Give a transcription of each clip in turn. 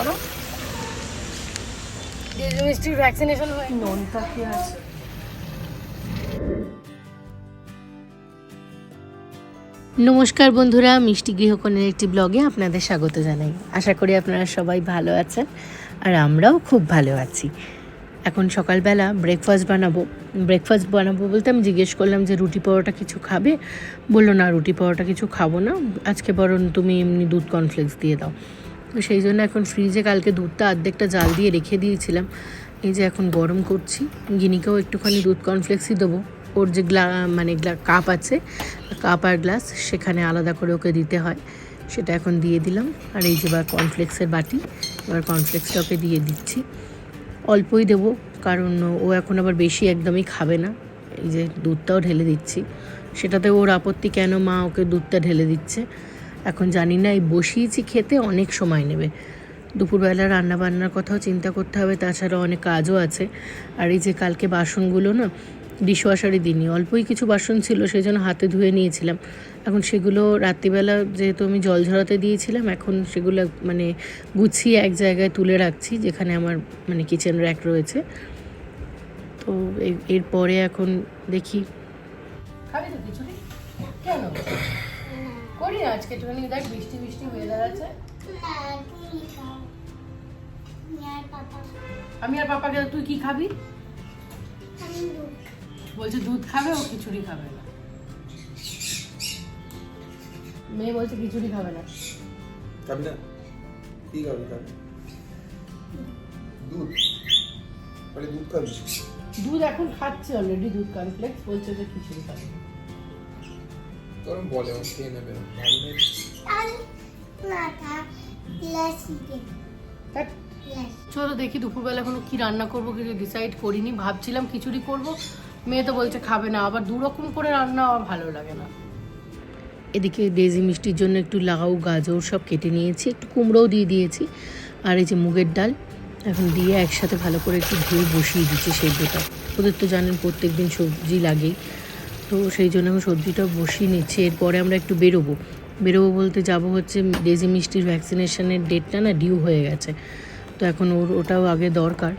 করো মিষ্টির ভ্যাকসিনেশন হয় নোনতা কি আছে? নমস্কার বন্ধুরা মিষ্টি গৃহকোণের একটি ব্লগে আপনাদের স্বাগত জানাই। আশা করি আপনারা সবাই ভালো আছেন আর আমরাও খুব ভালো আছি। এখন সকালবেলা ব্রেকফাস্ট বানাবো। ব্রেকফাস্ট বানাবো বলতে আমি জিজ্ঞেস করলাম যে রুটি পরোটা কিছু খাবে? বলল না রুটি পরোটা কিছু খাব না। আজকে বরং তুমি এমনি দুধ কর্নফ্লেক্স দিয়ে দাও। তো সেই জন্য এখন ফ্রিজে কালকে দুধটা অর্ধেকটা জাল দিয়ে রেখে দিয়েছিলাম। এই যে এখন গরম করছি। গিনিকেও একটুখানি দুধ কর্নফ্লেক্সই দেবো। ওর যে গ্লা মানে গ্লা কাপ আছে কাপ আর গ্লাস সেখানে আলাদা করে ওকে দিতে হয়। সেটা এখন দিয়ে দিলাম। আর এই যে এবার কর্নফ্লেক্সের বাটি, এবার কর্নফ্লেক্সটা ওকে দিয়ে দিচ্ছি। অল্পই দেবো, কারণ ও এখন আবার বেশি একদমই খাবে না। এই যে দুধটাও ঢেলে দিচ্ছি। সেটাতে ওর আপত্তি কেন মা ওকে দুধটা ঢেলে দিচ্ছে? এখন জানি না, এই বসিয়েছি খেতে অনেক সময় নেবে। দুপুরবেলা রান্না বান্নার কথাও চিন্তা করতে হবে, তাছাড়া অনেক কাজও আছে। আর এই যে কালকে বাসনগুলো না, ডিশওয়াশারই দিইনি, অল্পই কিছু বাসন ছিল সেই জন্য হাতে ধুয়ে নিয়েছিলাম। এখন সেগুলো রাত্রিবেলা যেহেতু আমি জল ঝরাতে দিয়েছিলাম, এখন সেগুলো মানে গুছিয়ে এক জায়গায় তুলে রাখছি, যেখানে আমার মানে কিচেন র্যাক রয়েছে। তো এরপরে এখন দেখি। কেন? করি না আজকে একটুখানি দেখ বৃষ্টি বৃষ্টি ওয়েদার আছে। আমি আর পাপাকে তুই কি খাবি? বলছে দুধ খাবে ও খিচুড়ি খাবে না। মেয়ে বলছে খিচুড়ি খাবে না। খাবি না? কি খাবি দুধ। দুধ খাবি? দুধ এখন খাচ্ছে অলরেডি দুধ কমপ্লেক্স বলছে যে খিচুড়ি খাবে। বলে ও খেয়ে নেবে। চলো দেখি দুপুরবেলা এখনও কি রান্না করব কিছু ডিসাইড করিনি ভাবছিলাম খিচুড়ি করব। মেয়ে তো বলছে খাবে না আবার দু রকম করে রান্না আমার ভালো লাগে না। এদিকে ডেজি মিষ্টির জন্য একটু লাউ গাজর সব কেটে নিয়েছি একটু কুমড়োও দিয়ে দিয়েছি আর এই যে মুগের ডাল এখন দিয়ে একসাথে ভালো করে একটু ধুয়ে বসিয়ে দিচ্ছি সেদ্ধটা। ওদের তো জানেন প্রত্যেক দিন সবজি লাগেই। তো সেই জন্য আমি সবজিটা বসিয়ে নিচ্ছি। এরপরে আমরা একটু বেরোবো। বেরোবো বলতে যাব হচ্ছে ডেজি মিষ্টির ভ্যাকসিনেশনের ডেটটা না ডিউ হয়ে গেছে। তো এখন ওর, ওটাও আগে দরকার।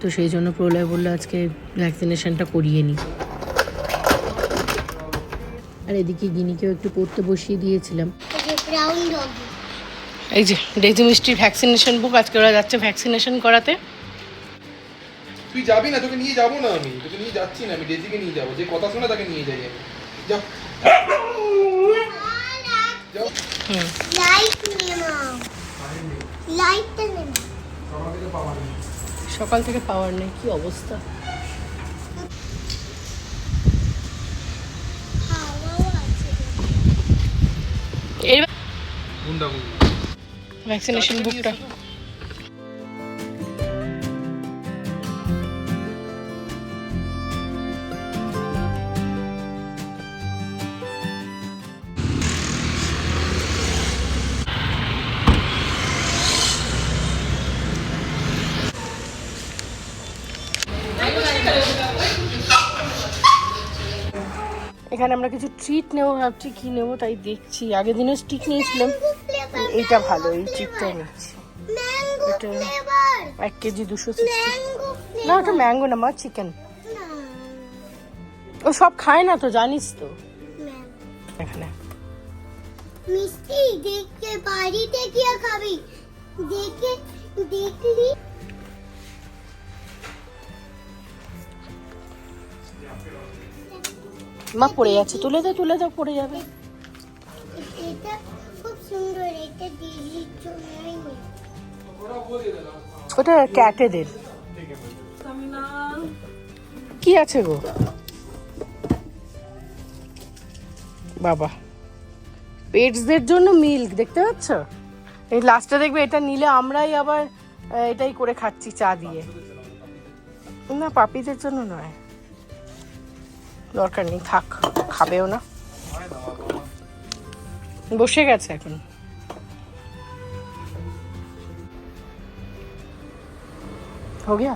তো সেই জন্য প্রলয় বলল আজকে ভ্যাকসিনেশনটা করিয়ে নিই আর এদিকে গিনিকেও একটু পড়তে বসিয়ে দিয়েছিলাম। এই যে ডেজি মিষ্টির ভ্যাকসিনেশন বুক আজকে ওরা যাচ্ছে ভ্যাকসিনেশন করাতে। তুই যাবি না তোকে নিয়ে যাব না আমি। তোকে নিয়ে যাচ্ছি না আমি ডেজিকে নিয়ে যাব। যে কথা শোনা তাকে নিয়ে যাই আমি। যাও। সকাল থেকে পাওয়ার নেই কি অবস্থা? ভ্যাকসিনেশন বুকটা এখানে আমরা কিছু ট্রিট নেব ভাবছি কি নেব তাই দেখছি। আগের দিনও স্টিক নিয়েছিলাম। এইটা ভালো এই ট্রিটটা নিচ্ছি। এটা এক কেজি দুশো সিক্সটি না ওটা ম্যাঙ্গো না মা চিকেন ও সব খায় না তো জানিস তো। এখানে। মিষ্টি দেখে বাড়িতে গিয়ে খাবি। মা পড়ে যাচ্ছে তুলে দাও তুলে দাও পড়ে যাবে। ওটা ক্যাটেদের। কি আছে গো? বাবা। পেটসদের জন্য মিল্ক দেখতে পাচ্ছ? এই লাস্টে দেখবে এটা নিলে আমরাই আবার এটাই করে খাচ্ছি চা দিয়ে। না পাপিদের জন্য নয়। দরকার নেই থাক খাবেও না বসে গেছে এখন हो गया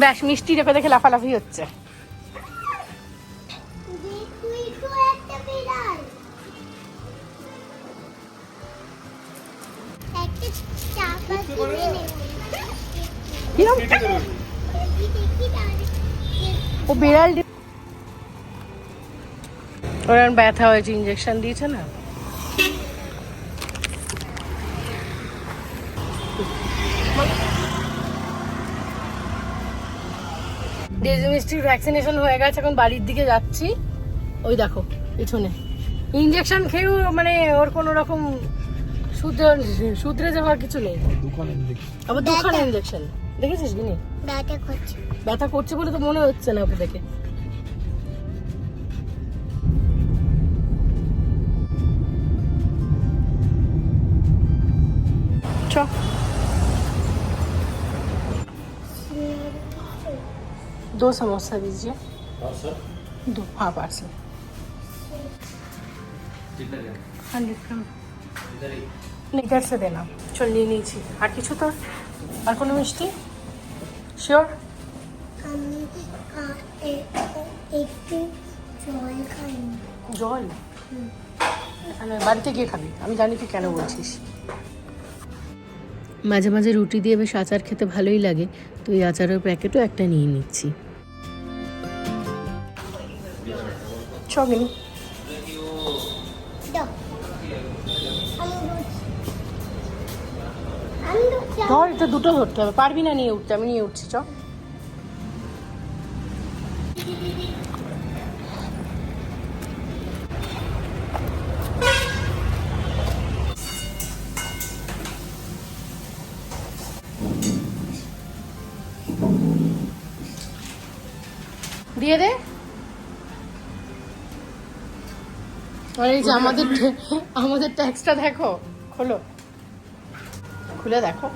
ব্যাস মিষ্টি রেখে দেখে লাফালাফি হচ্ছে। ও বিড়াল ওর ব্যথা হয়েছে ইঞ্জেকশন দিয়েছে না? ডেজি মিষ্টির ভ্যাকসিনেশন হয়ে গেছে এখন বাড়ির দিকে যাচ্ছি। ওই দেখো পিছনে। ইঞ্জেকশন খেয়েও মানে ওর কোনো রকম শুধরে শুধরে যাওয়ার কিছু নেই। আবার দুখানে ইঞ্জেকশন দেখেছিস করছে। ব্যথা করছে বলে তো মনে হচ্ছে না ওকে দেখে। চ। दो समोसा दीजिए दो हाँ पार्सल हंड्रेड ग्राम নিকার সে দেনা চল নিয়ে নিয়েছি আর কিছু তোর আর কোনো মিষ্টি শিওর আমি আ- এ- একটু জল খাইনি জল মানে বাড়িতে গিয়ে খাবি আমি জানি তুই কেন বলছিস মাঝে মাঝে রুটি দিয়ে বেশ আচার খেতে ভালোই লাগে তো এই আচারের প্যাকেটও একটা নিয়ে নিচ্ছি বলছি ধর এটা দুটো ধরতে হবে। পারবি না নিয়ে উঠতে? আমি নিয়ে উঠছি চ। দিয়ে দে। আর এই যে আমাদের আমাদের ট্যাক্সটা দেখো খোলো। খুলে দেখো।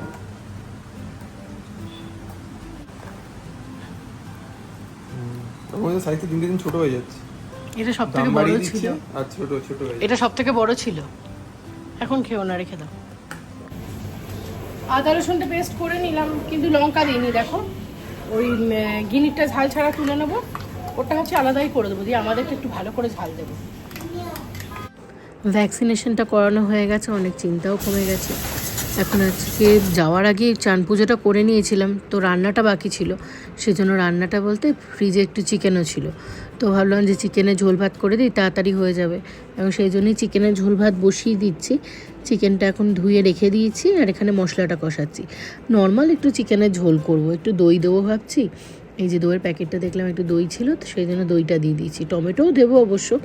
আমাদের সাইজটা দিনকে দিন ছোট হয়ে যাচ্ছে। এটা সব দাম থেকে বড় ছিল। আর ছোট ছোট হয়ে এটা সব থেকে বড় ছিল। এখন খেও না রেখে দাও। আদা রসুনটা পেস্ট করে নিলাম কিন্তু লঙ্কা দিইনি দেখো। ওই গিনিরটা ঝাল ছাড়া তুলে নেব। ওটা হচ্ছে আলাদাই করে দেবো দিয়ে আমাদেরকে একটু ভালো করে ঝাল দেবো। ভ্যাকসিনেশনটা করানো হয়ে গেছে, অনেক চিন্তাও কমে গেছে। এখন আজকে যাওয়ার আগে চান পুজোটা করে নিয়েছিলাম, তো রান্নাটা বাকি ছিল। সেজন্য রান্নাটা বলতে ফ্রিজে একটু চিকেনও ছিল। তো ভাবলাম যে চিকেনের ঝোল ভাত করে দিই, তাড়াতাড়ি হয়ে যাবে। এবং সেই জন্যই চিকেনের ঝোল ভাত বসিয়ে দিচ্ছি। চিকেনটা এখন ধুয়ে রেখে দিয়েছি আর এখানে মশলাটা কষাচ্ছি। নর্মাল একটু চিকেনের ঝোল করব, একটু দই দেবো ভাবছি। এই যে দইয়ের প্যাকেটটা দেখলাম একটু দই ছিল, তো সেই জন্য দইটা দিয়ে দিয়েছি। টমেটোও দেবো অবশ্য।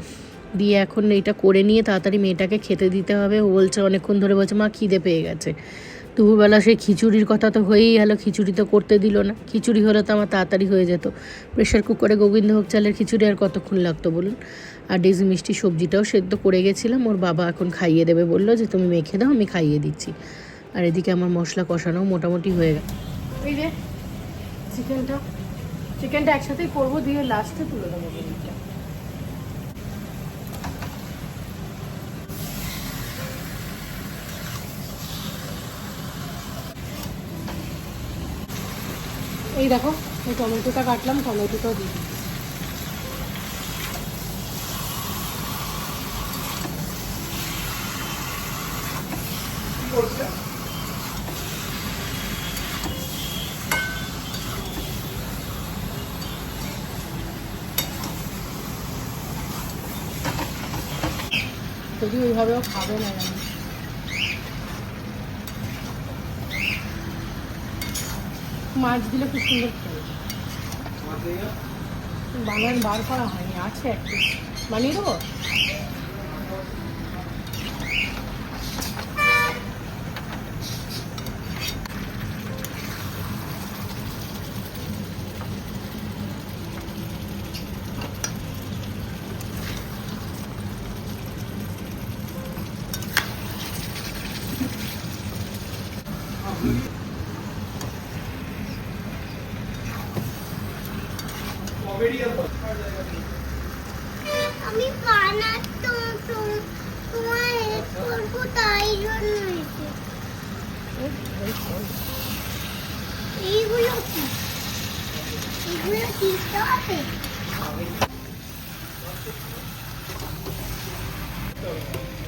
দিয়ে এখন এটা করে নিয়ে তাড়াতাড়ি মেয়েটাকে খেতে দিতে হবে। ও বলছে অনেকক্ষণ ধরে বলছে, মা, খিদে পেয়ে গেছে। দুপুরবেলা সেই খিচুড়ির কথা তো হয়েই গেল, খিচুড়ি তো করতে দিল না। খিচুড়ি হলে তো আমার তাড়াতাড়ি হয়ে যেত। প্রেশার কুকারে গোবিন্দভোগ চালের খিচুড়ি আর কতক্ষণ লাগতো বলুন? আর ডেজি মিষ্টি সবজিটাও সেদ্ধ করে গেছিলাম। ওর বাবা এখন খাইয়ে দেবে, বলল যে, তুমি মেখে দাও, আমি খাইয়ে দিচ্ছি। আর এদিকে আমার মশলা কষানো মোটামুটি হয়ে যে, চিকেনটা চিকেনটা একসাথেই করব, দিয়ে লাস্টে তুলে দেবো। এই দেখো এই টমেটোটা কাটলাম টমেটোটাও দিই যদি ওইভাবেও খাবে না মাছ দিলে খুব সুন্দর খেয়ে বানান বার করা হয়নি আছে একটু। বানিয়ে দেবো? আমি বানাত তোমার হেল্প করব তাই জন্য এইগুলো কি? আছে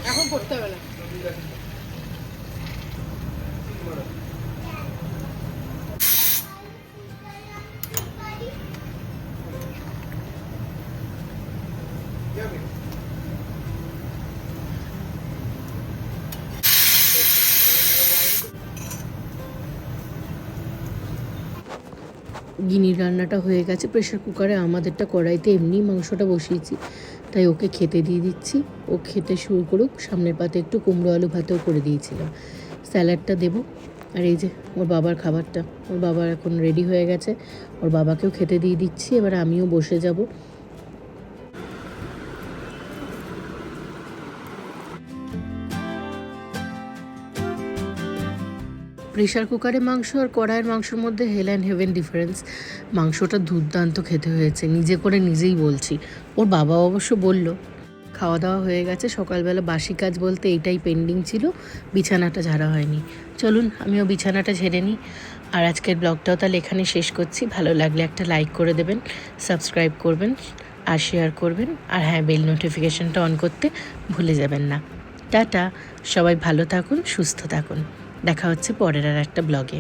এখন পড়তে হবে না। গিনির রান্নাটা হয়ে গেছে প্রেশার কুকারে আমাদেরটা কড়াইতে এমনি মাংসটা বসিয়েছি। তাই ওকে খেতে দিয়ে দিচ্ছি। ও খেতে শুরু করুক, সামনের পাতে একটু কুমড়ো আলু ভাতেও করে দিয়েছিলাম। স্যালাডটা দেবো। আর এই যে ওর বাবার খাবারটা, ওর বাবার এখন রেডি হয়ে গেছে। ওর বাবাকেও খেতে দিয়ে দিচ্ছি। এবার আমিও বসে যাব। প্রেশার কুকারে মাংস আর কড়াইয়ের মাংসের মধ্যে হেল অ্যান্ড হেভেন ডিফারেন্স। মাংসটা দুর্দান্ত খেতে হয়েছে, নিজে করে নিজেই বলছি। ওর বাবা অবশ্য বলল খাওয়া দাওয়া হয়ে গেছে, সকালবেলা বাসি কাজ বলতে এইটাই পেন্ডিং ছিল, বিছানাটা ঝাড়া হয়নি। চলুন, আমিও বিছানাটা ঝেড়ে নিই। আর আজকের ব্লগটাও তাহলে এখানে শেষ করছি। ভালো লাগলে একটা লাইক করে দেবেন সাবস্ক্রাইব করবেন, আর শেয়ার করবেন। আর হ্যাঁ বেল নোটিফিকেশনটা অন করতে ভুলে যাবেন না। টাটা, সবাই ভালো থাকুন, সুস্থ থাকুন। দেখা হচ্ছে পরের আর একটা ব্লগে।